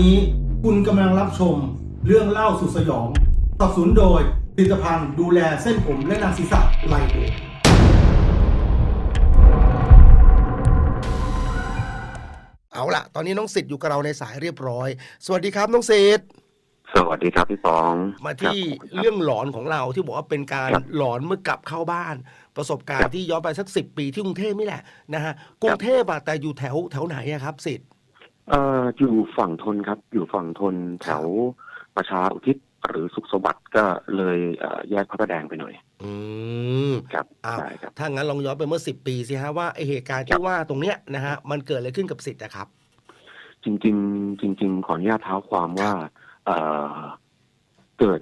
นี้คุณกำลังรับชมเรื่องเล่าสุดสยองสนับสนุนโดยผลิตภัณฑ์ดูแลเส้นผมและหนังศีรษะไลโอเอาล่ะ ตอนนี้น้องสิทธิ์อยู่กับเราในสายเรียบร้อย สวัสดีครับน้องสิทธิ์สวัสดีครับพี่ฟองมาที่ครับเรื่องหลอนของเราที่บอกว่าเป็นการครับหลอนเมื่อกลับเข้าบ้าน ประสบการครัณ์บที่ย้อนไปสักสิปีที่กรุงเทพนี่แหละนะฮะกรุงเทพอะแต่อยู่แถวแถวไหนอะครับสิทธิ์ เอ่ออยู่ฝั่งทนครับ อยู่ฝั่งทนแถวประชาอุทิศหรือสุขสวัสดิ์ก็เลยเอ่อแยกพระประแดงไปหน่อย อืมครับอ้าวใช่ครับ ถ้างั้นลองย้อนไปเมื่อสิปีสิฮะว่าไอเหตุการณ์ครัที่บว่าตรงเนี้ยนะฮะมันเกิดอะไรขึ้นกับสิทธิ์นะครับ จริง ๆ จริง ๆ ขออนุญาตเท้าความว่าเอ่อเกิด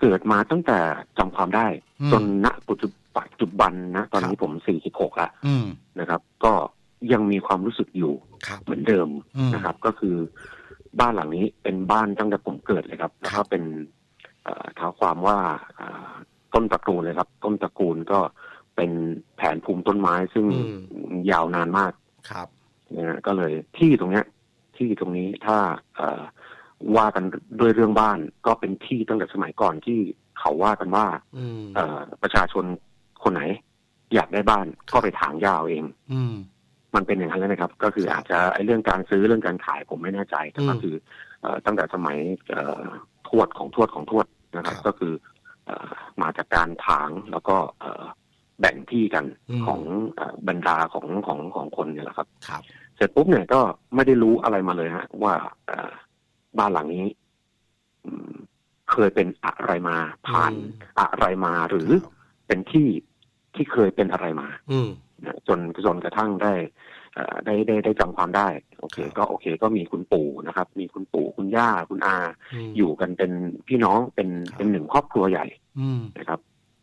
เกิดมาตั้งแต่จำความได้ อืม จนณปัจจุปัจจุบันนะตอนนี้ผมสี่สิบหกละอืมนะครับ ก็ ยังมีความรู้สึกอยู่ครับเหมือนเดิมอืมนะครับ ก็คือบ้านหลังนี้เป็นบ้านตั้งแต่ผมเกิดเลยครับแล้วครัก็บเป็นเอ่อเท้าความว่าอ่าต้นตระกูลเลยครับ ต้นตระกูลก็เป็นแผนภูมิต้นไม้ซึ่งยาวนานมากครับนะฮะก็เลยที่ตรงเนี้ย ที่ตรงนี้ถ้าเอ่อว่ากันด้วยเรื่องบ้านก็เป็นที่ตั้งแต่สมัยก่อนที่เขาว่ากันว่าอืมเอ่อประชาชนคนไหน อยากได้บ้านก็ไปถางหญ้าเอาเองอื มมันเป็นอย่างนั้นเลยนะครับ ก็คือครับอาจจะไอ้เรื่องการซื้อเรื่องการขายผมไม่แน่ใจแต่ก็อืมคือเอ่อตั้งแต่สมัยเอ่อทวดของทวดของทวดนะครับครับก็คือเอ่อมาจากการถางแล้วก็เอ่อแบ่งที่กันอืมของเอ่อบรรดาของของของคนเนี่ยแหละครับ ครับ เสร็จปุ๊บเนี่ยก็ไม่ได้รู้อะไรมาเลยฮะ ว่าเอ่อบ้านหลังนี้อืมเคยเป็นอะไรมาผ่านอืมอะไรมาหรือเป็นที่ที่เคยเป็นอะไรมา อืมนะจนจนกระทั่งได้เอ่อได้ได้ได้จำความได้ โอเคครับก็โอเค ก็มีคุณปู่นะครับ มีคุณปู่คุณย่าคุณอามอยู่กันเป็นพี่น้องเป็นครับเป็นหนึ่งครอบครัวใหญ่อืมนะครับ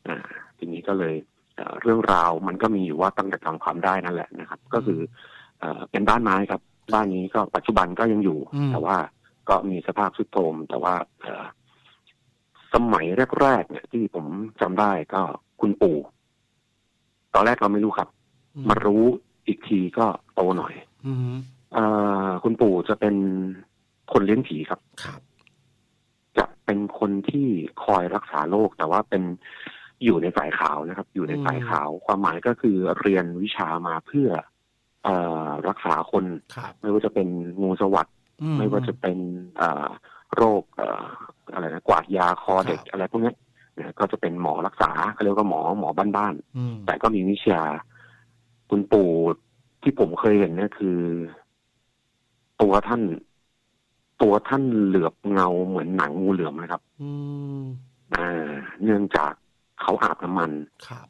อ่า ทีนี้ก็เลยเอ่อเรื่องราวมันก็มีอยู่ว่าตั้งแต่จำความได้นั่นแหละนะครับ ก็คือเอ่อเป็นบ้านไม้ครับ บ้านนี้ก็ปัจจุบันก็ยังอยู่อืมแต่ว่าก็มีสภาพทรุดโทรมแต่ว่าเอ่อสมัยแรกๆเนี่ยที่ผมจำได้ก็คุณปู่ ตอนแรกเราไม่รู้ครับ มารู้อีกทีก็โตหน่อยอืมเอ่อคุณปู่จะเป็นคนเลี้ยงผีครับครับ จะเป็นคนที่คอยรักษาโรคแต่ว่าเป็นอยู่ในสายขาวนะครับ อยู่ในสายขาว ความหมายก็คือเรียนวิชามาเพื่อเอ่อรักษาคนครับไม่ว่าจะเป็นงูสวัสดอืไม่ว่าจะเป็นเอ่อโรคเอ่ออะไรนะกวาดยาคอเด็กครับอะไรพวกเนี้ยนะก็จะเป็นหมอรักษาเขาเรียกว่าหมอหมอบ้านอืมๆแต่ก็มีวิชา คุณปู่ที่ผมเคยเห็นเนี่ยคือ ตัวท่าน ตัวท่านเหลือบเงาเหมือนหนังงูเหลือมนะครับ อืมอ่า เนื่องจากเขาอาบน้ำมันครับ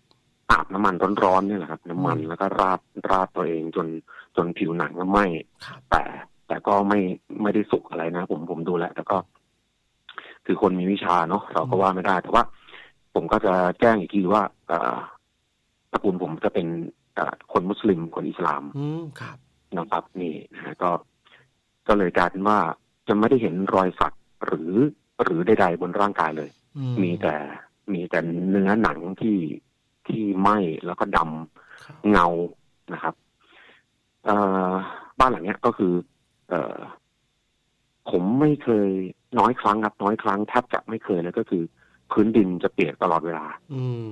อาบน้ำมันร้อนๆเนี่ยแหละครับ น้ำมันอืมแล้วก็ราดราดตัวเองจนจนผิวหนังก็ไหม้ครับแต่แต่ก็ไม่ไม่ได้สุกอะไรนะ ผมผมดูแลวแต่ก็ คือคนมีวิชาเนาะเราก็ว่าไม่ได้ แต่ว่า ผมก็จะแจ้งอีกทีว่าเอ่อตระกูลผมจะเป็นเอ่อ คนมุสลิมคนอิสลามอืมครับนะครับนี่นะฮะก็ก็เลยกลายเป็นว่าจะไม่ได้เห็นรอยสักหรือหรือใดๆบนร่างกายเลยอืมีแต่มีแต่เนื้อหนังที่ที่ไหม้แล้วก็ดำครับเงานะครับเอ่อบ้านหลังเนี้ยก็คือ เอ่อผมไม่เคยน้อยครั้งครับน้อยครั้งแทบจะไม่เคยเลยก็คือ พื้นดินจะเปียกตลอดเวลา อืม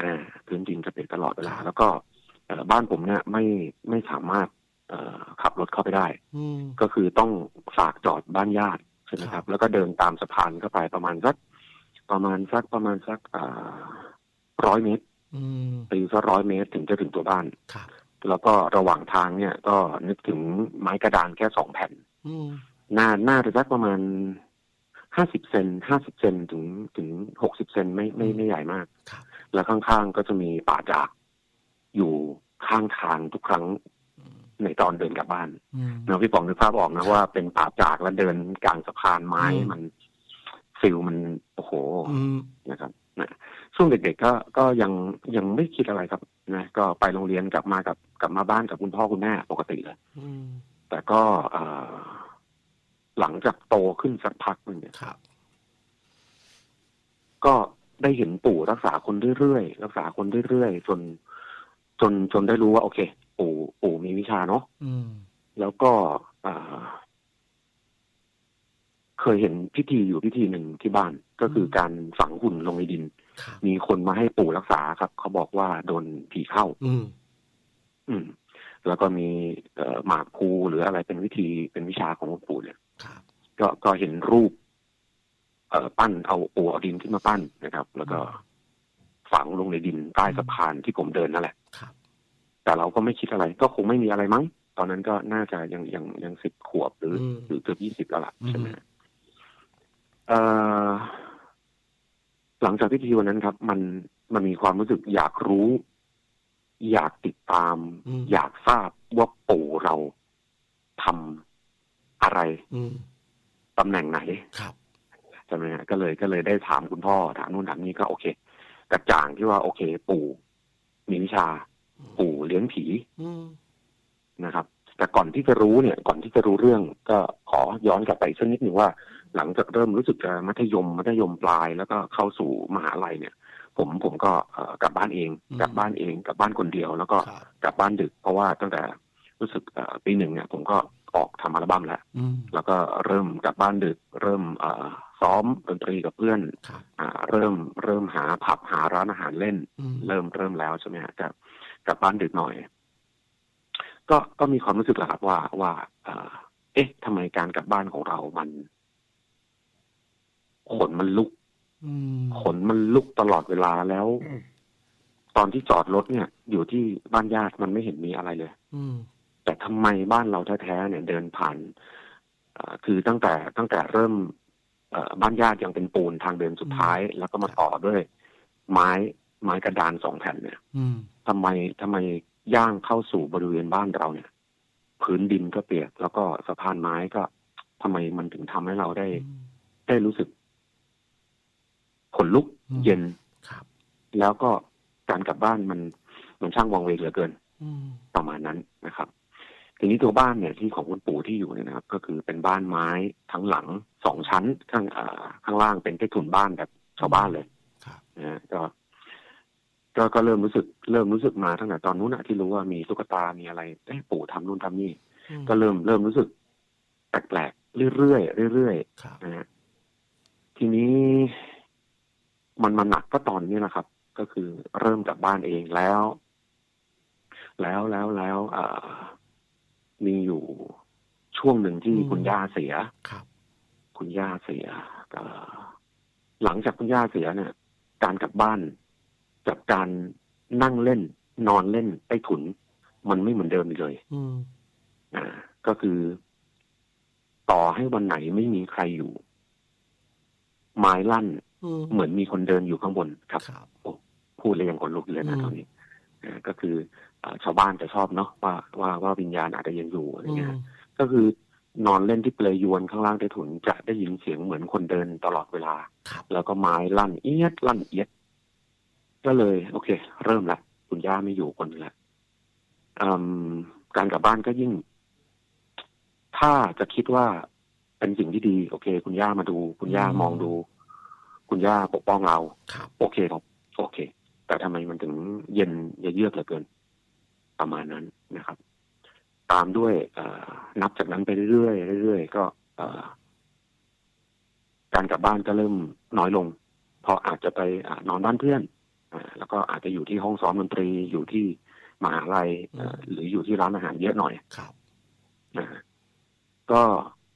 อ่าพื้นดินจะเปียกตลอดเวลาครับแล้วก็เอ่อ บ้านผมเนี่ยไม่ไม่สามารถเอ่อขับรถเข้าไปได้อืมก็คือต้องฝากจอดบ้านญาติใช่ไหมคครัรับบแล้วก็เดินตามสะพานเข้าไปประมาณสักประมาณสักประมาณสักร้อยเมตรอืมตีสักร้อยเมตรถึงจะถึงตัวบ้านครับแล้วก็ระหว่างทางเนี่ยก็นึกถึงไม้กระดานแค่สองแผ่นอืมหน้าหน้าจะสักประมาณห้าสิบเซนห้าสิบเซนถึงถึงหกสิบเซนไม่ไม่ไม่ใหญ่มากครับแล้วข้างๆก็จะมีป่าจาก อยู่ข้างทางทุกครั้งอืมในตอนเดินกลับบ้านอืมเนาะพี่ป๋องนึกภาพออกนะว่าเป็นป่าจากแล้วเดินกลางสะพานไม้อืมมันฟิลมันโอ้โหอืมนะครับนะช่วงเด็กๆก็ก็ยังยังไม่คิดอะไรครับนะก็ไปโรงเรียนกลับมากับกลับมาบ้านกับคุณพ่อคุณแม่ปกติเลยอืมแต่ก็เอ่อหลังจากโตขึ้นสักพักหนึ่งเนี่ยครับก็ได้เห็นปู่รักษาคนเรื่อยๆรักษาคนเรื่อยๆจน จนจนได้รู้ว่าโอเคปู่ปู่มีวิชาเนาะอืมแล้วก็เอ่อเคยเห็นพิธีอยู่พิธีหนึ่งที่บ้าน ก็คือการฝังหุ่นลงในดินครับมีคนมาให้ปู่รักษาครับ เขาบอกว่าโดนผีเข้า อืม อืม แล้วก็มีเอ่อหมากภูหรืออะไรเป็นวิธีเป็นวิชาของหลวงปู่เนี่ยครับก็ก็เห็นรูป เอ่อปั้นเอาปู่เอาดินขึ้นมาปั้นนะครับ แล้วก็ ฝังลงในดินใต้สะพานที่ผมเดินนั่นแหละครับแต่เราก็ไม่คิดอะไร ก็คงไม่มีอะไรมั้ง ตอนนั้นก็น่าจะยังยังยังสิบขวบหรืออืมหรือเกือบยี่สิบแล้วล่ะอืมใช่ไหมเอ่อหลังจากพิธีวันนั้นครับ มันมันมีความรู้สึกอยากรู้ อยากติดตามอืมอยากทราบว่าปู่เราทำอะไรอืมตำแหน่งไหนครับใช่ไหมฮะก็เลยก็เลยได้ถามคุณพ่อถามนู่นถามนี่ก็โอเค กระจ่างที่ว่าโอเค ปู่มีวิชา ปู่เลี้ยงผีอืมนะครับ แต่ก่อนที่จะรู้เนี่ย ก่อนที่จะรู้เรื่อง ก็ขอย้อนกลับไปสักนิดหนึ่งว่า หลังจากเริ่มรู้สึกจะมัธยม มัธยมปลายแล้วก็เข้าสู่มหาลัยเนี่ย ผมผมก็เอ่อกลับบ้านเอง กลับบ้านเอง กลับบ้านคนเดียว แล้วก็ครับกลับบ้านดึกเพราะว่าตั้งแต่ รู้สึกเอ่อปีหนึ่งเนี่ยผมก็ออกทำอัลบั้มแล้วอืมแล้วก็เริ่มกลับบ้านดึก เริ่มเอ่อซ้อมดนตรีกับเพื่อนครับอ่าเริ่มเริ่มหาผับหาร้านอาหารเล่นอืมเริ่มเริ่มแล้วใช่ไหมฮะกลับกลับบ้านดึกหน่อย ก็ก็มีความรู้สึกแหละครับว่าว่าเอ่อเอ๊ะทำไมการกลับบ้านของเรามันขนมันลุกอืมขนมันลุกตลอดเวลาแล้วอืมตอนที่จอดรถเนี่ย อยู่ที่บ้านญาติมันไม่เห็นมีอะไรเลยอืม แต่ทำไมบ้านเราแท้ๆเนี่ยเดินผ่านเอ่อคือตั้งแต่ตั้งแต่เริ่มเอ่อบ้านญาติยังเป็นปูนทางเดินสุดท้าย แล้วก็มาต่อด้วย ไม้ไม้กระดานสองแผ่นเนี่ยอืมทำไมทำไมย่างเข้าสู่บริเวณบ้านเราเนี่ย พื้นดินก็เปียก แล้วก็สะพานไม้ก็ทำไมมันถึงทำให้เราได้ ได้รู้สึกขนลุกอืมเย็นครับแล้วก็การกลับบ้านมันมันช่างวังเวงเหลือเกินอืมประมาณนั้นนะครับ ทีนี้ตัวบ้านเนี่ยที่ของคุณปู่ที่อยู่เนี่ยนะครับ ก็คือเป็นบ้านไม้ทั้งหลังสองชั้นข้างอ่าข้างล่างเป็นใต้ถุนบ้านแบบชาวบ้านเลยครับนะฮะก็ก็ก็เริ่มรู้สึกเริ่มรู้สึกมาตั้งแต่ตอนนู้นอะที่รู้ว่ามีตุ๊กตา มีอะไรเอ้ปู่ทำนู่นทำนี่อืมก็เริ่มเริ่มรู้สึกแปลกๆเรื่อยๆเรื่อยครับๆนะฮะทีนี้ มันมาหนักก็ตอนนี้นะครับ ก็คือเริ่มจากบ้านเองแล้ว แล้วแล้วแล้วเอ่อ มีอยู่ช่วงหนึ่งที่คุณย่าเสียครับ คุณย่าเสียเอ่อหลังจากคุณย่าเสียเนี่ย การกลับบ้านกับการนั่งเล่น นอนเล่นใต้ถุน มันไม่เหมือนเดิมอีกเลยอืมอ่า ก็คือต่อให้วันไหนไม่มีใครอยู่ ไม้ลั่นอืมเหมือนมีคนเดินอยู่ข้างบนครับครับพูดเลยยังขนลุกอยู่เลยนะอืมตอนนี้อ่า ก็คืออ่าชาวบ้านจะชอบเนาะว่าว่าว่าวิญญาณอาจจะยังอยู่อะไรอืเงี้ยมก็คือนอนเล่นที่เปลยยวนข้างล่างใต้ถุนจะได้ยินเสียงเหมือนคนเดินตลอดเวลาครับแล้วก็ไม้ลั่นเอียดลั่นเอียด ก็เลย โอเค เริ่มละคุณย่าไม่อยู่คนหนึงละอืมการกลับบ้านก็ยิ่ง ถ้าจะคิดว่าเป็นสิ่งที่ดี โอเค คุณย่ามาดู คุณย่ามองดู คุณย่าปกป้องเราครับโอเคครับโอเค แต่ทำไมมันถึงเย็นเยือกเหลือเกินประมาณนั้นนะครับ ตามด้วยเอ่อนับจากนั้นไปเรื่อยๆเรื่อยๆก็เอ่อการกลับบ้านก็เริ่มน้อยลงเพราะอาจจะไปอานอนบ้านเพื่อนอ่าแล้วก็อาจจะอยู่ที่ห้องซ้อมดนตรีอยู่ที่มหาลัยเอ่อหรืออยู่ที่ร้านอาหารเยอะหน่อยครับนะฮะก็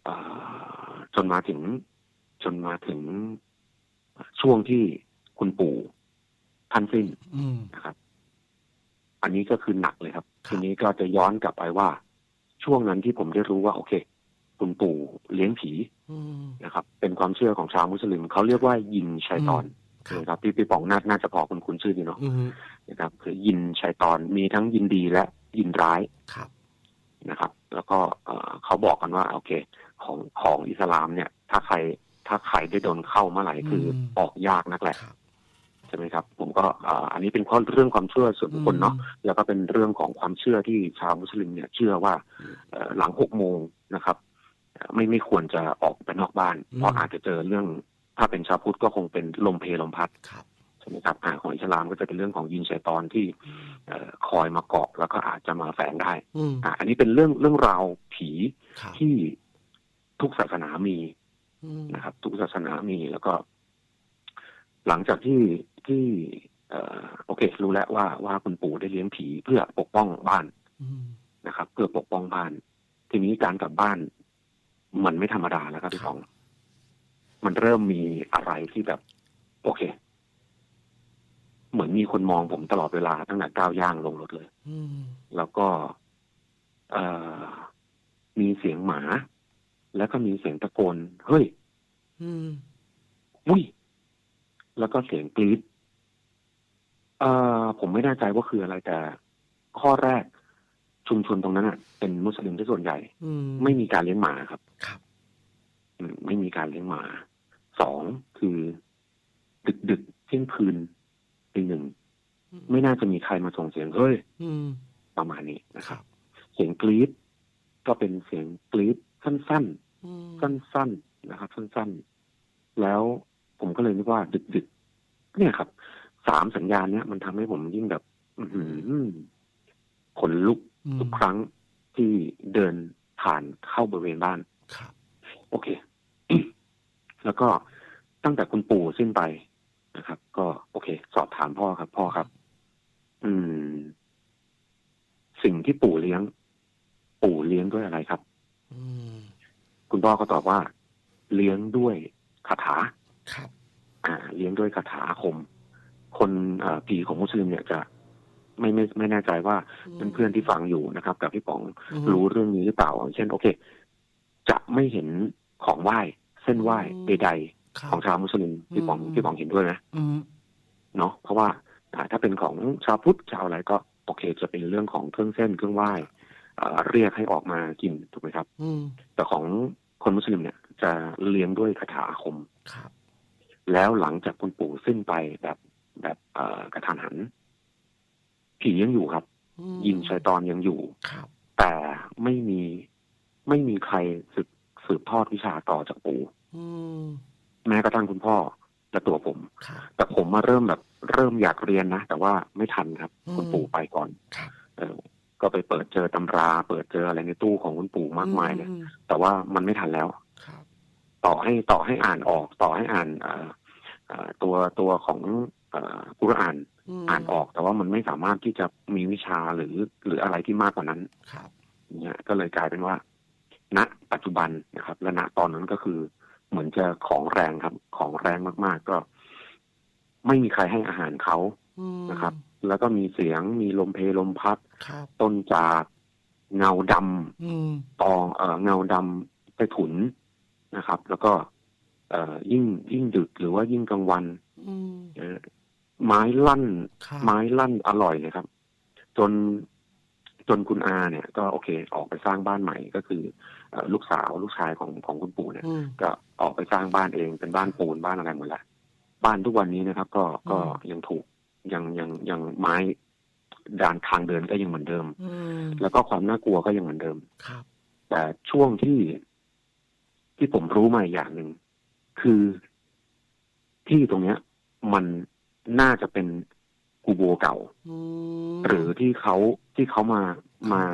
เอ่อจนมาถึงจนมาถึงช่วงที่คุณปู่ ท่านสิ้นอืมนะครับ อันนี้ก็คือหนักเลยครับครับ ทีนี้ก็จะย้อนกลับไปว่า ช่วงนั้นที่ผมได้รู้ว่า โอเค คุณปู่เลี้ยงผีอืมนะครับ เป็นความเชื่อของชาวมุสลิมเขาเรียกว่ายินชัยตอนครับนะครับพี่พี่ป๋องน่าน่าจะพอคุณคุณชื่อดีเนาะอืมนะครับ คือยินชัยตอนมีทั้งยินดีและยินร้ายครับนะครับ แล้วก็เอ่อเขาบอกกันว่า โอเค ของของอิสลามเนี่ย ถ้าใครถ้าใครได้โดนเข้าเมื่อไหร่คืออมออกยากนักแหละครับ ใช่ไหมครับ ผมก็เอ่ออันนี้เป็นข้อเรื่องความเชื่อส่วนบุคคลเนาะแล้วก็เป็นเรื่องของความเชื่อที่ชาวมุสลิมเนี่ยเชื่อว่าเอ่อหลังหกโมงนะครับเอ่อไม่ไม่ควรจะออกไปนอกบ้าน เพราะอาจจะเจอเรื่องถ้าเป็นชาวพุทธก็คงเป็นลมเพลลมพัดครับใช่ไหมครับอ่าของอิสลามก็จะเป็นเรื่องของยินชัยตอนที่เอ่อคอยมาเกาะแล้วก็อาจจะมาแฝงได้อืมอ่าอันนี้เป็นเรื่องเรื่องราวผีครับที่ทุกศาสนามีอืมนะครับ ทุกศาสนามีแล้วก็ หลังจากที่ที่เอ่อโอเค รู้แล้วว่าว่าคุณปู่ได้เลี้ยงผีเพื่อปกป้องบ้านอืมนะครับ เพื่อปกป้องบ้าน ทีนี้การกลับบ้าน มันไม่ธรรมดาแล้วครับพี่ฟอง มันเริ่มมีอะไรที่แบบ โอเค เหมือนมีคนมองผมตลอดเวลาตั้งแต่ก้าวย่างลงรถเลยอืมแล้วก็เอ่อมีเสียงหมา แล้วก็มีเสียงตะโกนเฮ้ยอืมอุ้ย แล้วก็เสียงกรี๊ดเอ่อผมไม่แน่ใจว่าคืออะไรแต่ ข้อแรกชุมชนตรงนั้นอะ เป็นมุสลิมที่ส่วนใหญ่อืมไม่มีการเลี้ยงหมาครับ ครับอืมไม่มีการเลี้ยงหมาสองคือ ดึกดึกๆเที่ยงคืนตีหนึ่งไม่น่าจะมีใครมาส่งเสียงเฮ้ยอืมประมาณนี้นะคครัรับบเสียงกรี๊ดก็เป็นเสียงกรี๊ดสั้นอืมๆสั้นๆนะครับ สั้นๆแล้ว ผมก็เลยนึกว่าดึกๆเนี่ยครับสามสัญญาณเนี้ยมันทำให้ผมยิ่งแบบอื้อหือขนลุกอืมทุกครั้งที่เดินผ่านเข้าบริเวณบ้านครับโอเค แล้วก็ตั้งแต่คุณปู่สิ้นไปนะครับ ก็โอเค สอบถามพ่อครับ พ่อครับ อืม สิ่งที่ปู่เลี้ยง ปู่เลี้ยงด้วยอะไรครับอืมคุณพ่อก็ตอบว่า เลี้ยงด้วยคาถา ครับอ่าเลี้ยงด้วยคาถาอาคม คนเอ่อผีของมุสลิมเนี่ยจะไม่ไม่ไม่แน่ใจว่าเพื่อนๆที่ฟังอยู่นะครับ กับพี่ป๋องอืมรู้เรื่องนี้หรือเปล่าอย่างเช่น โอเค จะไม่เห็นของไหว้เส้นไหว้อืมใดครัๆบของชาวมุสลิมพี่ป๋องอืมพี่ป๋องเห็นด้วยไหมอืมเนาะเพราะว่าอ่าถ้าเป็นของชาวพุทธชาวอะไรก็โอเคจะเป็นเรื่องของเครื่องเส้นเครื่องไหว้เอ่อเรียกให้ออกมากินถูกไหมครับอืมแต่ของคนมุสลิมเนี่ย จะเลี้ยงด้วยคาถาอาคมครับ แล้วหลังจากคุณปู่สิ้นไปแบบแบบเอ่อกระทันหัน ผียังอยู่ครับอืมยินชัยตอนยังอยู่ครับ แต่ไม่มีไม่มีใครสืบสืบทอดวิชาต่อจากปู่อืมแม้กระทั่งคุณพ่อและตัวผมครับแต่ผมมาเริ่มแบบ เริ่มอยากเรียนนะ แต่ว่าไม่ทันครับอืมคุณปู่ไปก่อนครับเออก็ไปเปิดเจอตำรา เปิดเจออะไรในตู้ของคุณปู่มากมายเลยอืแต่ว่ามันไม่ทันแล้วครับต่อให้ต่อให้อ่านออก ต่อให้อ่านเอ่อเอ่อ ตัวตัวของเอ่อกุรอานมอ่านออก แต่ว่ามันไม่สามารถที่จะมีวิชาหรือหรืออะไรที่มากกว่านั้นครับเนี่ยก็เลยกลายเป็นว่า ณ ปัจจุบันนะครับ และณตอนนั้นก็คือ เหมือนจะของแรงครับ ของแรงมากๆ ก็ ไม่มีใครให้อาหารเขาอืมนะครับ แล้วก็มีเสียงมีลมเพลลมพัดครับต้นจากเงาดำอืมตองเอ่อเงาดำไปถุนนะครับ แล้วก็ เอ่อยิ่งยิ่งดึกหรือว่ายิ่งกลางวันอืมเอ่อไม้ลั่นครับไม้ลั่นอร่อยเลยครับ จนจนคุณอาเนี่ย ก็โอเค ออกไปสร้างบ้านใหม่ก็คือเอ่อลูกสาวลูกชายของของคุณปู่เนี่ยอืมก็ออกไปสร้างบ้านเองเป็นบ้านปูนบ้านอะไรหมดแล้วบ้านทุกวันนี้นะครับ ก็ก็อืมยังถูกยังยังยังไม้ดานทางเดินก็ยังเหมือนเดิมอืมแล้วก็ความน่ากลัวก็ยังเหมือนเดิมครับ แต่ช่วงที่ที่ผมรู้มาอีกอย่างหนึ่ง คือที่ตรงเนี้ย มันน่าจะเป็นกูโบเก่าอืมหรือที่เขาที่เขามามา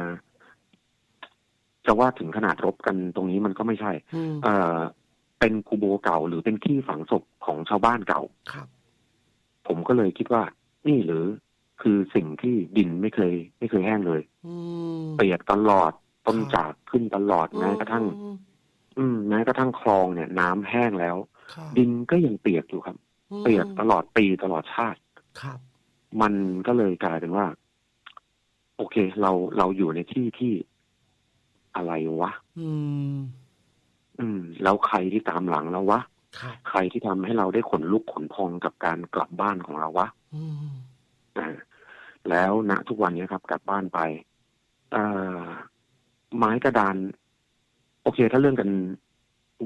จะว่าถึงขนาดรบกันตรงนี้มันก็ไม่ใช่อืมเอ่อเป็นกูโบเก่า หรือเป็นที่ฝังศพของชาวบ้านเก่าครับ ผมก็เลยคิดว่า นี่หรือคือสิ่งที่ดินไม่เคย ไม่เคยแห้งเลยอืมเปียกตลอดต้นครับจากขึ้นตลอดแม้กระทั่ง อืมอืมแม้กระทั่งคลองเนี่ย น้ำแห้งแล้วครับดินก็ยังเปียกอยู่ครับอืมเปียกตลอดปีตลอดชาติครับ มันก็เลยกลายเป็นว่า โอเค เราเราอยู่ในที่ที่อะไรวะ อืม อืม แล้วใครที่ตามหลังเราวะครับใครที่ทำให้เราได้ขนลุกขนพองกับการกลับบ้านของเราวะอืมอ่าแล้วณทุกวันนี้ครับ กลับบ้านไป เอ่อไม้กระดาน โอเค ถ้าเรื่องกัน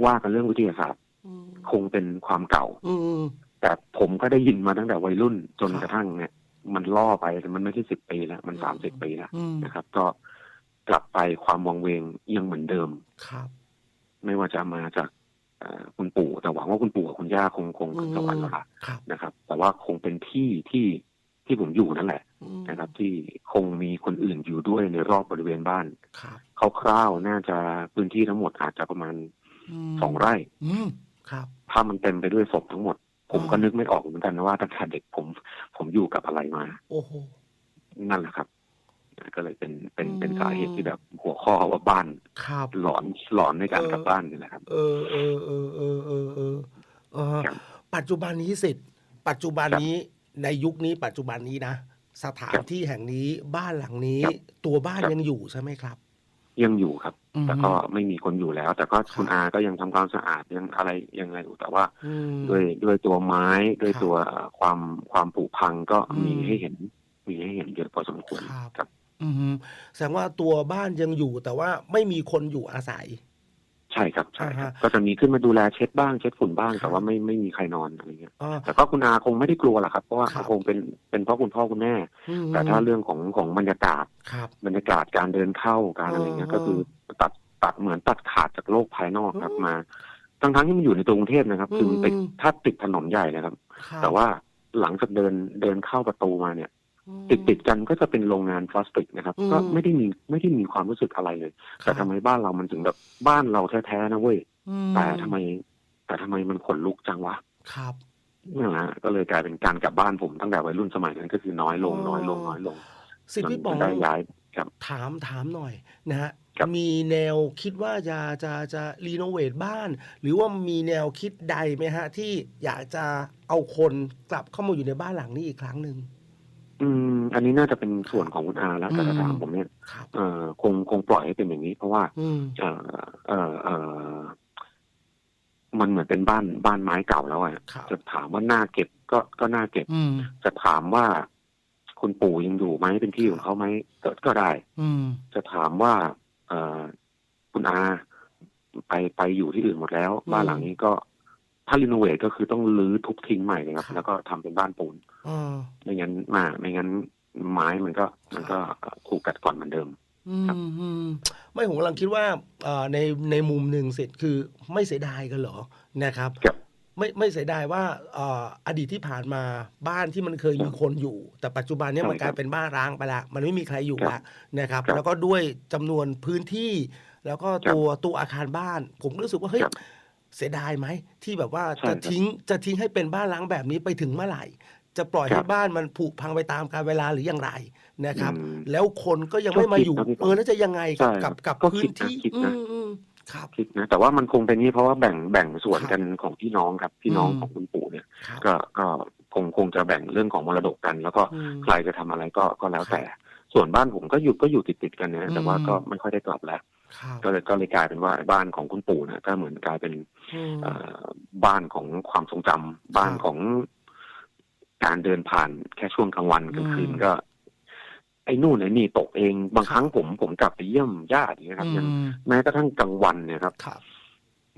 ว่ากันเรื่องวิทยาศาสตร์อืมคงเป็นความเก่าอืมแต่ผมก็ได้ยินมาตั้งแต่วัยรุ่นจนครับกระทั่งเนี่ย มันล่อไปแต่มันไม่ใช่สิบปีแล้ว มันอืมสามสิบปีแล้วอืมนะครับ ก็กลับไปความวังเวงยังเหมือนเดิมครับ ไม่ว่าจะมาจากเอ่อคุณปู่แต่หวังว่าคุณปู่กับคุณย่าคงคงขึ้นสวรรค์แล้วล่ะครับนะครับ แต่ว่าคงเป็นที่ที่ ที่ผมอยู่นั่นแหละอืมนะครับ ที่คงมีคนอื่นอยู่ด้วยในรอบบริเวณบ้านครับคร่าวๆน่าจะพื้นที่ทั้งหมดอาจจะประมาณมสองไร่อืมครับภาพมันเต็มไปด้วยศพทั้งหมด ผมอ๋อก็นึกไม่ออกเหมือนกันนะว่าตั้งแต่เด็กผม ผมอยู่กับอะไรมา โอ้โหนั่นแหละครับ ก็เลยเป็นเป็นอืมเป็นสาเหตุที่แบบหัวข้อว่าบ้านครับหลอนหลอนในการเออกลับบ้านนี่แหละครับ เออเออเออเออเออเออเออครับปัจจุบันนี้สิทธิ์ปัจจุบันครับนี้ ในยุคนี้ปัจจุบันนี้นะ สถานครับที่แห่งนี้บ้านหลังนี้ครับตัวบ้านครับยังอยู่ใช่ไหมครับ ยังอยู่ครับ อืม แต่ก็ไม่มีคนอยู่แล้ว แต่ก็คุณครับอาก็ยังทำความสะอาดยังอะไรยังไงอยู่แต่ว่า อืม ด้วยด้วยตัวไม้ด้วยครับตัวความความผุพังก็อืมมีให้เห็น มีให้เห็นเยอะพอสมควรครับ ครับ อืมแสดงว่าตัวบ้านยังอยู่แต่ว่าไม่มีคนอยู่อาศัยใช่ครับใช่ครับอ่าฮะก็จะมีขึ้นมาดูแลเช็ดบ้างเช็ดฝุ่นบ้างครับแต่ว่าไม่ไม่มีใครนอนอะไรเงี้ยอ่าแต่ก็คุณอาคงไม่ได้กลัวหรอกครับ เพราะว่าครับคงเป็นเป็นเพราะคุณพ่อคุณแม่อืมแต่ถ้าเรื่องของของบรรยากาศครับบรรยากาศการเดินเข้าการอะไรเงี้ยเออก็คือตัดตัดเหมือนตัดขาดจากโลกภายนอกครับอืมมา ทั้งทั้งๆที่มันอยู่ในตัวกรุงเทพนะครับ คือมันติดอืมถ้าติดถนนใหญ่นะครับครับ แต่ว่าหลังจากเดินเดินเข้าประตูมาเนี่ยอืม ติดติดๆกันก็จะเป็นโรงงานพลาสติกนะครับอืมก็ไม่ได้มีไม่ได้มีความรู้สึกอะไรเลยคแต่รับทำไมบ้านเรามันถึงแบบบ้านเราแท้ๆนะเว้ยอืแต่ทำไม แต่ทำไมมันขนลุกจังวะครับเนี่ยนะก็เลยกลายเป็นการกลับบ้านผมตั้งแต่วัยรุ่นสมัยนั้นก็คือน้อยลงอ๋อน้อยลงน้อยลงสิทธิ์พี่ป๋องมันได้ย้ายครับ ถามถามหน่อยนะฮะครับมีแนวคิดว่าจะจะจะรีโนเวทบ้าน หรือว่ามีแนวคิดใดไหมฮะ ที่อยากจะเอาคนกลับเข้ามาอยู่ในบ้านหลังนี้อีกครั้งหนึ่ง อืม อันนี้น่าจะเป็นส่วนของคุณอาแล้วแต่ถ้าอืมถามผมเนี่ยครับเอ่อคงคงปล่อยให้เป็นอย่างนี้ เพราะว่าอืม เอ่อเอ่อเอ่อมันเหมือนเป็นบ้านบ้านไม้เก่าแล้วอะครับ จะถามว่าน่าเก็บก็ก็น่าเก็บ อืม จะถามว่าคุณปู่ยังอยู่ไหมเป็นที่ของเขาไหมก็ก็ได้ อืม จะถามว่า เออคุณอาไปไปอยู่ที่อื่นหมดแล้ว อืม บ้านหลังนี้ก็ ถ้ารีโนเวทก็คือต้องรื้อทุบทิ้งใหม่เลยครับครับแล้วก็ทำเป็นบ้านปูนอ่าไม่งั้นมาไม่งั้นไม้มันก็ มันก็ถูกกัดก่อนเหมือนเดิมอืครับมอืมไม่ผมกำลังคิดว่าเอ่อในในมุมหนึ่งเสร็จคือไม่เสียดายกันเหรอนะครับครับไม่ไม่เสียดายว่าเอ่ออดีตที่ผ่านมาบ้านที่มันเคยมีคนอยู่ แต่ปัจจุบันเนี้ใช่มันกลายเป็นบ้านร้างไปละมันไม่มีใครอยู่ครัละบนะครับครับ แล้วก็ด้วยจำนวนพื้นที่ แล้วก็ตัวตัวอาคารบ้าน ผมก็รู้สึกว่าเฮ้ยครับ เสียดายไหมที่แบบว่าใช่ครัจะบ ทิ้งจะทิ้งให้เป็นบ้านร้างแบบนี้ไปถึงเมื่อไหร่ จะปล่อยครัให้บบ้านมันผุพังไปตามกาลเวลาหรืออย่างไรนะครับ อืมแล้วคนก็ยังไม่มาอยู่ก็คิดนะพี่เออแล้วจะยังไงกับใช่กับกับก็พื้คินดนะที่ คิดอืนะ มอืมครับ คิดนะแต่ว่ามันคงเป็นนี้เพราะว่าแบ่งแบ่งส่วนครับกันของพี่น้องครับพี่น้องอืม ของคุณปู่เนี่ย ครับก็ก็คงคงจะแบ่งเรื่องของมรดกกัน แล้วก็อืม ใครจะทำอะไรก็ก็แล้วครับแต่ ส่วนบ้านผมก็อยู่ก็อยู่ติดติดๆกันนะแต่ว่าอืมก็ไม่ค่อยได้กลับแล้วครับ ก็เลยก็เลยกลายเป็นว่าบ้านของคุณปู่เนี่ยก็เหมือนกลายเป็นอืมเอ่อบ้านของความทรงจำบ้านครับของการเดินผ่านแค่ช่วงกลางวันกลางคืนอืมก็ไอ้นู่นไอ้นี่ตกเองบางครับครั้งผมผมกลับไปเยี่ยมญาติอย่างเงี้ยครับยังอืมแม้กระทั่งกลางวันเนี่ยครับครับ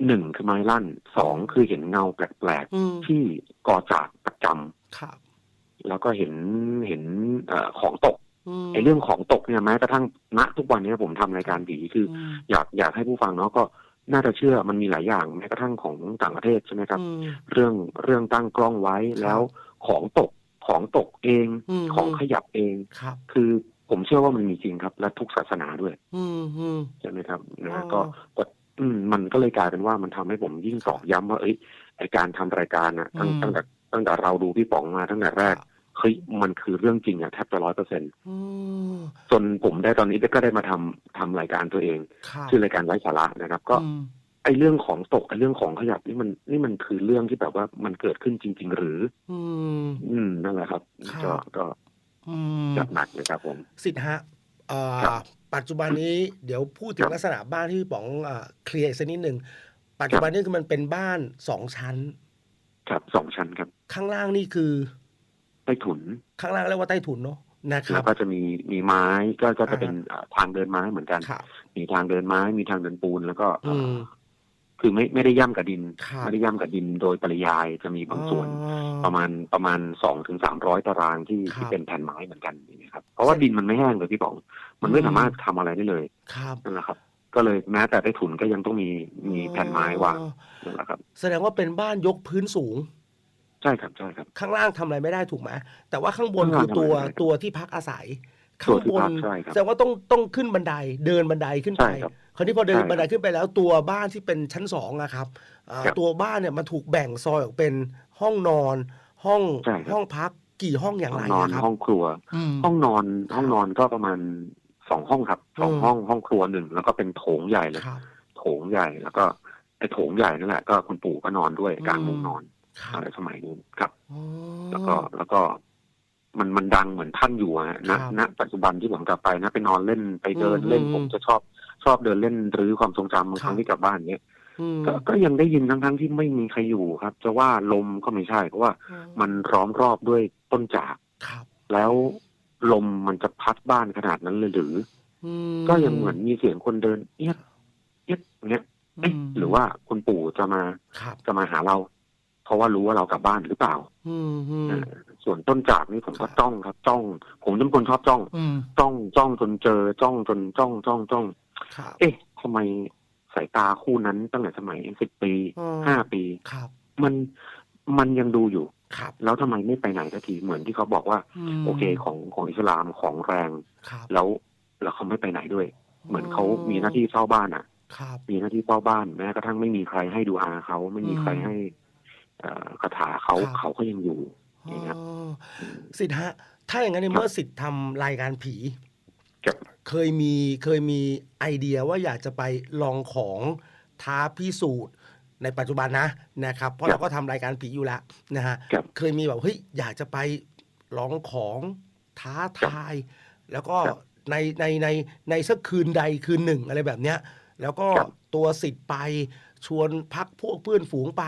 หนึ่งคือไม้ลั่นสองคือเห็นเงาแปลกอืมๆที่กอจากประจำครับแล้วก็เห็นเห็นเออของตกม ไอ้เรื่องของตกเนี่ยแม้กระทั่งณทุกวันนี้ผมทำรายการผีคืออืมอยากอยากให้ผู้ฟังเนาะก็น่าจะเชื่อมันมีหลายอย่างแม้กระทั่งของต่างประเทศใช่ไหมครับอืมเรื่องเรื่องตั้งกล้องไว้แล้วของตกของตกเองอืมของขยับเองครับ คือผมเชื่อว่ามันมีจริงครับ และทุกศาสนาด้วยอืมอืมใช่ไหมครับนะอ๋อก็ก็อืมมันก็เลยกลายเป็นว่ามันทำให้ผมยิ่งตอกย้ำว่าเอ้ยไอการทำรายการนะตั้งอืมตั้งแต่ตั้งแต่เราดูพี่ป๋องมาตั้งแต่แรก เฮ้ยมันคือเรื่องจริงอะแทบจะร้อยเปอร์เซ็นอืมจนผมได้ตอนนี้ก็ได้มาทำทำรายการตัวเองครับชื่อรายการไร้สาระนะครับ ก็อืมไอเรื่องของตกไอเรื่องของขยับนี่มันนี่มันคือเรื่องที่แบบว่ามันเกิดขึ้นจริง ๆ หรือ อืมอืมนั่นแหละครับครับก็ก็อืมจัดหนักเลยครับผมสิทธิ์ฮะเอ่อครับปัจจุบันนี้เดี๋ยวพูดถึคงรับลักษณะบ้านที่พี่ป๋องเอ่อเคลียร์อีกสักนิดหนึ่งปัจจุบันนี้คือมันเป็นบ้านสองชั้น ครับสองชั้นครับ ข้างล่างนี่คือใต้ถุน ข้างล่างเรียกว่าใต้ถุนเนาะนะคแล้รัวบก็จะมีมีไม้ก็ก็จะอ่าเป็นเอ่อทางเดินไม้เหมือนกันครับมีทางเดินไม้มีทางเดินปูนแล้วก็เอ่อือมคือไม่ไม่ได้ย่ำกับดินครับไม่ได้ย่ำกับดินโดยปริยายจะมีบางส่วนอ๋อประมาณประมาณสองถึงสามร้อยตารางที่ครับที่เป็นแผ่นไม้เหมือนกันอย่างเงี้ยครับเพราะว่าดินมันไม่แห้งเลยพี่ป๋องมันไม่อืมสามารถทำอะไรได้เลยครับนั่นแหละครับ ก็เลยแม้แต่ใต้ถุนก็ยังต้องมีมีแผ่นไม้วางอ๋อนั่นแหละครับ แสดงว่าเป็นบ้านยกพื้นสูง ใช่ครับใช่ครับ ข้างล่างทำอะไรไม่ได้ถูกไหมแต่ว่าข้างบนข้างคืล่างอตัวทำอะไรไม่ได้ตัวที่พักอาศัยตัข้าวงที่บพันกใช่ครับแสดงว่าต้องต้องขึ้นบันไดเดินบันไดขึ้นไปใช่ครับคราวนี้พอเดินใช่ครับบันไดขึ้นไปแล้วตัวบ้านที่เป็นชั้นสองอะครับอ่าครับตัวบ้านเนี่ยมันถูกแบ่งซอยออกเป็นห้องนอน ห้องใช่ครับห้องพักกี่ห้องอย่างห้อไรงนอนอะครับห้องครัวอืมห้องนอนห้องนอนก็ประมาณสองห้องครับสองอืมห้องห้องครัวหนึ่งแล้วก็เป็นโถงใหญ่เลยครับโถงใหญ่แล้วก็ไอ้โถงใหญ่นั่นแหละก็คุณปู่ก็นอนด้วยอืมกลางมุ้งนอนครั อะบไรสมัยนู้นครับ อ๋อ แล้วก็แล้วก็มันมันดังเหมือนท่านอยู่อะฮะณครับณปัจจุบันที่ผมกลับไปนะไปนอนเล่นไปเดินเล่นอืมผมจะชอบชอบเดินเล่นรื้อความทรงจำบางครั้ครังบที่กลับบ้านเนี้ยอืมก็ก็ยังได้ยินทั้งทั้งๆที่ไม่มีใครอยู่ครับ จะว่าลมก็ไม่ใช่ เพราะว่ามันล้อมรอบด้วยต้นจาก ครับแล้วลมมันจะพัดบ้านขนาดนั้นเลยหรือ อืมก็ยังเหมือนมีเสียงคนเดินเอียดเอียดอย่างเงี้ยเอ๊ะหรือว่าคุณปู่จะมาครับจะมาหาเราเพ ราะว่ารู้ว่าเรากลับบ้านหรือเปล่าอืมอืมเออส่วนต้นจากนี่ผมก็ครับจ้องครับจ้อง ผมเป็นคนชอบจ้องอืมจ้องจ้องจนเจอจ้องจนจ้องจ้องจ้องครับเอ๊ะทำไมสายตาคู่นั้นตั้งแต่สมัยสิบปีอืมห้าปีครับมันมันยังดูอยู่ครับแล้วทำไมไม่ไปไหนสักทีเหมือนที่เขาบอกว่ามโอเคของของอิสลามของแรงครับแล้วแล้วเขาไม่ไปไหนด้วย เหมือนเขามีหน้าที่เฝ้าบ้านอะครับมีหน้าที่เฝ้าบ้านแม้กระทั่งไม่มีใครให้ดูอาเขาไม่มีใครให้เอ่อ คาถาเขาครับ เขาก็ยังอยู่อย่างเงี้ยอ๋อสิทธิ์ฮะ ถ้าอย่างนั้นในครับเมื่อสิทธิ์ทำรายการผี ครับ เคยมีเคยมีไอเดียว่าอยากจะไปลองของท้าพิสูจน์ในปัจจุบันนะนะครับ เพราะครับเราก็ทำรายการผีอยู่แล้วนะฮะครับเคยมีแบบเฮ้ยอยากจะไปลองของท้าทาย แล้วก็ครับในในในในสักคืนใดคืนหนึ่งอะไรแบบเนี้ย แล้วก็ครับตัวสิทธิ์ไป ชวนพักพวกเพื่อนฝูงไป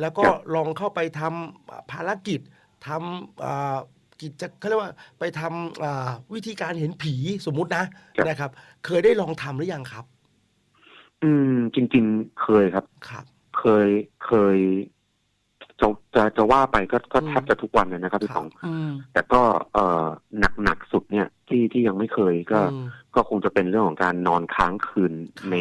แล้วก็ครับลองเข้าไปทำภารกิจทำอ่ากิจเขาเรียกว่าไปทำอ่าวิธีการเห็นผีสมมุตินะครับนะครับ เคยได้ลองทำหรือยังครับ อืม จริง ๆ เคยครับครับ เคยเคยจะจะจะว่าไปก็ก็อืมแทบจะทุกวันเลยนะครับพี่คขรัอบงอืมแต่ก็เอ่อหนักหนักสุดเนี่ยที่ที่ยังไม่เคยก็อืมก็คงจะเป็นเรื่องของการนอนค้างคืนครับใน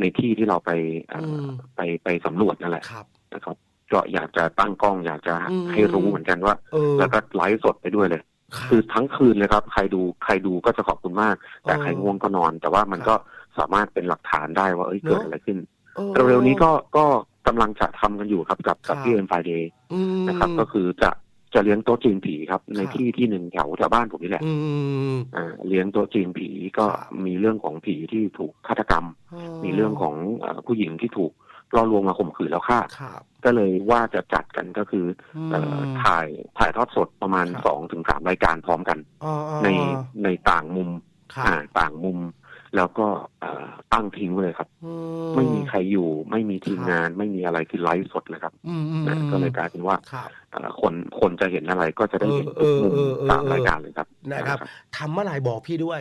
ในที่ที่เราไปเอ่ออมไปไปสำรวจนั่นแหละครับนะครับก็อยากจะตั้งกล้องอยากจะอืมให้รู้เหมือนกันว่าเออแล้วก็ไลฟ์สดไปด้วยเลยรับคือทั้งคืนเลยครับ ใครดูใครดูก็จะขอบคุณมาก แต่เออใครง่วงก็นอน แต่ว่ามันครับก็สามารถเป็นหลักฐานได้ว่าเอ้ยเนอะเกิดอะไรขึ้นออเร็วๆนี้ก็ก็กำลังจะทำกันอยู่ครับกับกับครับพี่เอ็นไฟเดย์อืมนะครับ ก็คือจะ จะเลี้ยงโต๊ะจีนผีครับ ในครับที่ที่หนึ่งแถวแถวบ้านผมนี่แหละอืมอ่าเลี้ยงโต๊ะจีนผีก็ครับมีเรื่องของผีที่ถูกฆาตกรรม มีเรื่องของเอ่อผู้หญิงที่ถูกล่อลวงมาข่มขืนแล้วฆ่าครับก็เลยว่าจะจัดกันก็คืออเอ่อมถ่ายถ่ายทอดสดประมาณครับสองถึงสามรายการพร้อมกันอ๋ออ๋อในในต่างมุมครับอ่าต่างมุม แล้วก็เอ่อตั้งทิ้งไว้เลยครับอืไม่มีใครอยู่ ไม่มีทีมครับงาน ไม่มีอะไรคือไลฟ์สดเลยครับอืมอืมนะอืมก็เลยกลายเป็นว่าครับเอ่อคนคนจะเห็นอะไรก็จะได้เห็นเอทุกอมุมเออเออตามเออรายการเลยครับนะครับทำเมื่อไหร่บอกพี่ด้วย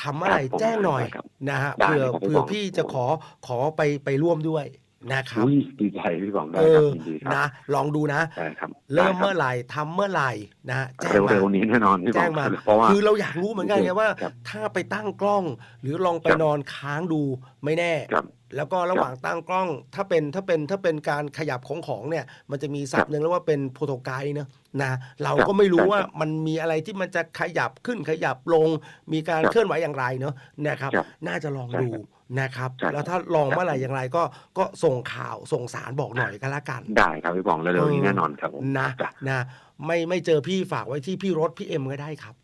ทำเมื่อไหร่ครับผมแจ้งหน่อยได้ครับนะฮะได้เผื่อครับพี่เผื่บออกพี่จะขอขอไปไปร่วมด้วย นะครับอุ้ยดีใจพี่บองได้เอครับอยินดีครับนะลองดูนะได้ครับเริ่มได้คบเมื่อไหร่ทำเมื่อไหร่นะฮะแจ้งมาเร็วๆนี้แน่นอนพี่บแจ้องงมาเพราะว่าคือเราอยากรู้เหมือนกันไงว่าครับถ้าไปตั้งกล้อง หรือลองไปครับนอนค้างดูไม่แน่ครับแล้วก็ระหว่างตั้งกล้องถ้าเป็นถ้าเป็นถ้าเป็นการขยับของของเนี่ย มันจะมีศัพท์หนึ่งเรียกว่าเป็นโปรโตไกด์เนอะนะเราครับก็ไม่รู้ใช่ว่าครับมันมีอะไรที่มันจะขยับขึ้นขยับลง มีการครับเคลื่อนไหวอย่างไรเนอะนะครับครับ น่าจะลองใช่ดูครับ นะครับใช่ครับ แล้วถ้าลองครับเมื่อไหร่อย่างไรก็ก็ส่งข่าวส่งสารบอกหน่อยก็แล้วกัน ได้ครับพี่บองเร็วๆนี้เออแน่นอนครับผมนะจ้ะนะไม่ไม่เจอพี่ฝากไว้ที่พี่รถพี่เอ็มก็ได้ครับ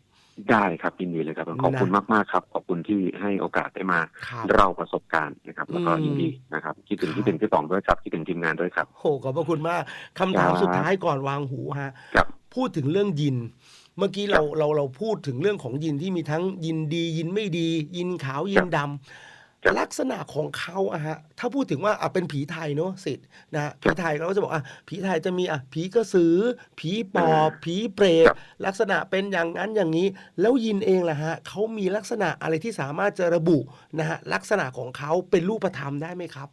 ได้ครับยินดีเลยครับขอบคุณนะมากๆครับ ขอบคุณที่ให้โอกาสได้มาครับเล่าประสบการณ์นะครับ แล้วก็อืมยินดีนะครับคิดถึงครับคิดถึงพี่ป๋องด้วยครับคิดถึงทีมงานด้วยครับโหขอบพระคุณมากคำถามครับสุดท้ายก่อนวางหูฮะครับพูดถึงเรื่องยินเมื่อกี้เราเราเราพูดถึงเรื่องของยินที่มีทั้งยินดียินไม่ดี ยินขาวยินดำครับ ลักษณะของเขาอะฮะถ้าพูดถึงว่าอะเป็นผีไทยเนอะสิทธิ์นะฮะผีไทยเราก็จะบอกอะผีไทยจะมีอะผีกระสือ ผีปอบผีเปรตครับลักษณะเป็นอย่างนั้นอย่างนี้ แล้วยินเองล่ะฮะเขามีลักษณะอะไรที่สามารถจะระบุนะฮะลักษณะของเขาเป็นรูปธรรมได้ไหมครับ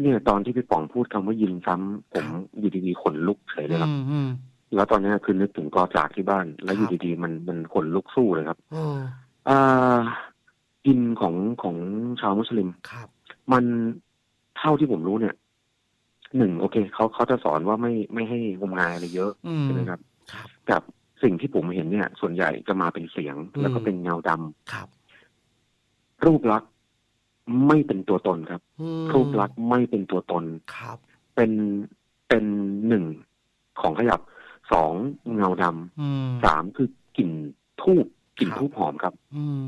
เนี่ยตอนที่พี่ป๋องพูดคำว่ายินซ้ำผมอยู่ดีๆขนลุกเฉยเลยครับอืมอืมแล้วตอนนี้คือนึกถึงกอจากที่บ้าน แล้วครับอยู่ดีๆมันมันขนลุกสู้เลยครับเอออ่า ยินของของชาวมุสลิม ครับ มันเท่าที่ผมรู้เนี่ยหนึ่งโอเคเขาเขาจะสอนว่าไม่ไม่ให้งมงายอะไรเยอะอืมใช่ไหมครับครับ กับสิ่งที่ผมเห็นเนี่ย ส่วนใหญ่จะมาเป็นเสียงอืมแล้วก็เป็นเงาดำครับ รูปลักษณ์ไม่เป็นตัวตนครับอืมรูปลักษณ์ไม่เป็นตัวตนครับ เป็นเป็นหนึ่งของขยับสองเงาดำอืมสามคือกลิ่นทูบกลิ่นครับทูบหอมครับ อืม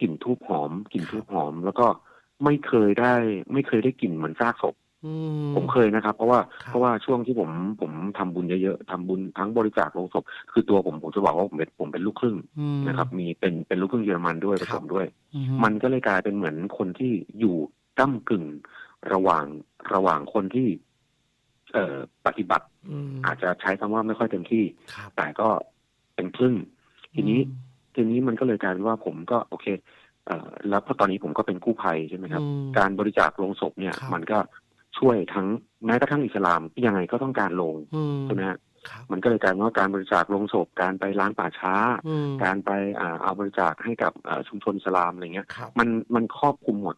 กลิ่นทูบหอมกลิ่นครับทูบหอม แล้วก็ไม่เคยได้ ไม่เคยได้กลิ่นเหมือนซากศพอืผมเคยนะครับ เพราะว่าครับเพราะว่าช่วงที่ผมผมทำบุญเยอะๆทำบุญทั้งบริจาคโลงศพคือตัวผมผมจะบอกว่าผมเป็นผมเป็นลูกครึ่งอืมนะครับ มีเป็นเป็นลูกครึ่งเยอรมันด้วยผครัสบมด้วยอืมันก็เลยกลายเป็นเหมือนคนที่อยู่ก้ากึ่งระหว่างระหว่างคนที่ เอ่อปฏิบัติอืมอาจจะใช้คำว่าไม่ค่อยเต็มที่ครับแต่ก็เป็นครึ่งทีนี้ ทีนี้มันก็เลยกลายเป็นว่าผมก็โอเคเอ่อแล้วเพราะตอนนี้ผมก็เป็นกู้ภัยใช่ไหมครับ อืมการบริจาคโลงศพเนี่ย ครับ มันก็ช่วยทั้งแม้กระทั่งอิสลามยังไงก็ต้องการโลงอืมใช่ไหมฮะครับมันก็เลยกลายเป็นว่าการบริจาคโลงศพการไปล้างป่าช้า อืมการไปอ่าเอาบริจาคให้กับอ่าชุมชนอิสลามอะไรเงี้ย ครับ มันมันครอบคลุมหมด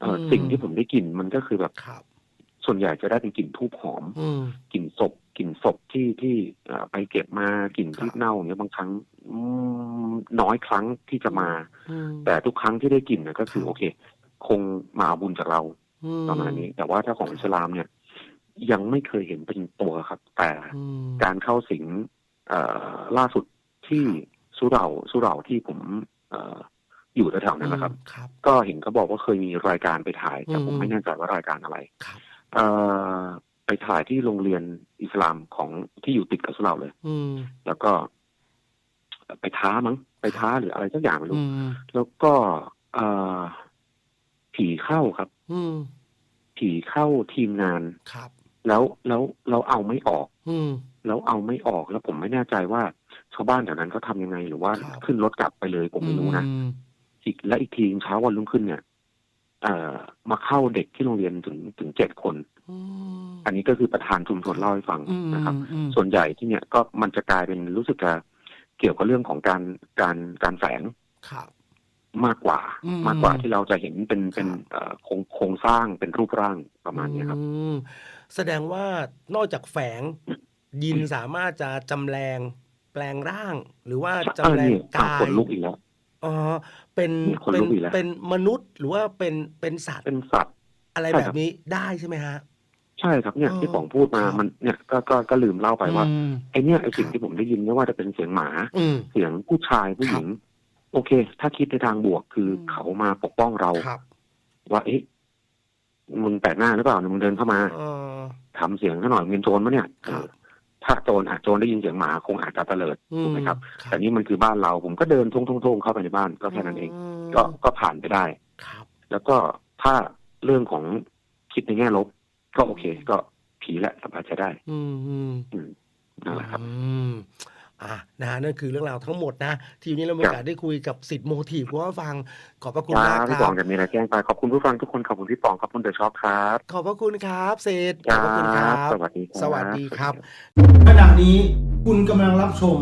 เอ่ออม สิ่งที่ผมได้กลิ่นมันก็คือแบบ ครับ ส่วนใหญ่จะได้เป็นกลิ่นทูบหอมอืมกลิ่นศพ กลิ่นศพที่ที่เอ่อไปเก็บมากลิ่นที่ครับเน่าอย่างเงี้ยบางครั้งอืมน้อยครั้งที่จะมาอืมแต่ทุกครั้งที่ได้กลิ่นเนี่ยก็คือครับโอเค คงมาเอาบุญจากเราอืประมาณนี้ แต่ว่าถ้าของอิสลามเนี่ย ยังไม่เคยเห็นเป็นตัวครับ แต่อืมการเข้าสิงเอ่อล่าสุดที่สุเหร่าสุเหร่าที่ผมเอ่ออยู่แถวๆนั้นนะครับครับ ก็เห็นเขาบอกว่าเคยมีรายการไปถ่าย แต่ผมอืมไม่แน่ใจว่ารายการอะไรครับเอ่อ ไปถ่ายที่โรงเรียนอิสลามของที่อยู่ติดกับสุเหร่าเลย อืม แล้วก็ไปท้ามั้งไปท้าหรืออะไรสักอย่างไม่รู้อืม แล้วก็เอ่อผีเข้าครับ อืม ผีเข้าทีมงาน ครับ แล้วแล้วเราเอาไม่ออก อืม แล้วเอาไม่ออกแล้วผมไม่แน่ใจว่าชาวบ้านแถวนั้นเขาทำยังไง หรือว่าครับ ขึ้นรถกลับไปเลยผมไม่รู้นะอืมอีกและอีกทีเช้าวันรุ่งขึ้นเนี่ย เอ่อมาเข้าเด็กที่โรงเรียนถึงถึงเจ็ดคน อืมอันนี้ก็คือประธานชุมชนเล่าให้ฟังอืมนะครับอืมส่วนใหญ่ที่เนี่ยก็มันจะกลายเป็นรู้สึกจะเกี่ยวกับเรื่องของการการการแฝงครับมากกว่าอืมมากกว่าที่เราจะเห็นเป็นเป็นครับเอ่อโครงโครงสร้างเป็นรูปร่างประมาณเนี้ยครับอืมแสดงว่านอกจากแฝงยินสามารถจะจำแรงแปลงร่าง หรือว่าจำแรงเออนี่กายขนลุกอีกแล้วอ๋อเป็นนี่ขนเป็นลุกอีกแล้วเป็นมนุษย์หรือว่าเป็นเป็นสัตว์เป็นสัตว์ อะไรใช่แบครับบนี้ได้ใช่ไหมฮะ ใช่ครับเนี่ยอ๋อที่ผมพูดมาครับมันเนี่ยก็ก็ก็ลืมเล่าไปว่าอืมไอเนี่ยไอสิ่งครับที่ผมได้ยินไม่ว่าจะเป็นเสียงหมาอืมเสียงผู้ชายผู้หญิง โอเค ถ้าคิดในทางบวกคืออมเขามาปกป้องเราครับว่าเอ๊ะมึงแปลกหน้าหรือเปล่าเนี่ยมึงเดินเข้ามาเออทำเสียงซะหน่อยมึงเป็นโจรปะเนี่ยครับเออถ้าโจรอาจโจรได้ยินเสียงหมาคงอาจจะเตลิดอืถูกไหมครับครัแต่บนี่มันคือบ้านเราผมก็เดินทงทงทงเข้าไปในบ้านก็แค่นั้นเองมก็ก็ผ่านไปได้ครับ แล้วก็ถ้าเรื่องของคิดในแง่ลบ ก็โอเค ก็ผีแหละสบายใจได้อืมอืมอืมนั่นแหละครับอืมอะนะนั่นคือเรื่องราวทั้งหมดนะ ทีนี้เรามีโอกาสได้คุยกับสิทธิ์โมทีฟคุณผู้ฟัง ขอบพระคุณคมากรับคพี่รัปอบงจะมีอะไรแจ้งไปขอบคุณผู้ฟังทุกคนขอบคุณพี่ปองขอบคุณเดอะช็อปครับ ขอบพระคุณครับเศษขคอบพระคุณครัรับบสวัสดีครับสวัสดีครับขณะนี้คุณกำลังรับชม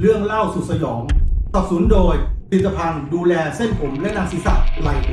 เรื่องเล่าสุดสยองสนับสนุนโดยผลิตภัณฑ์ดูแลเส้นผมและหนังศีรษะไลโอ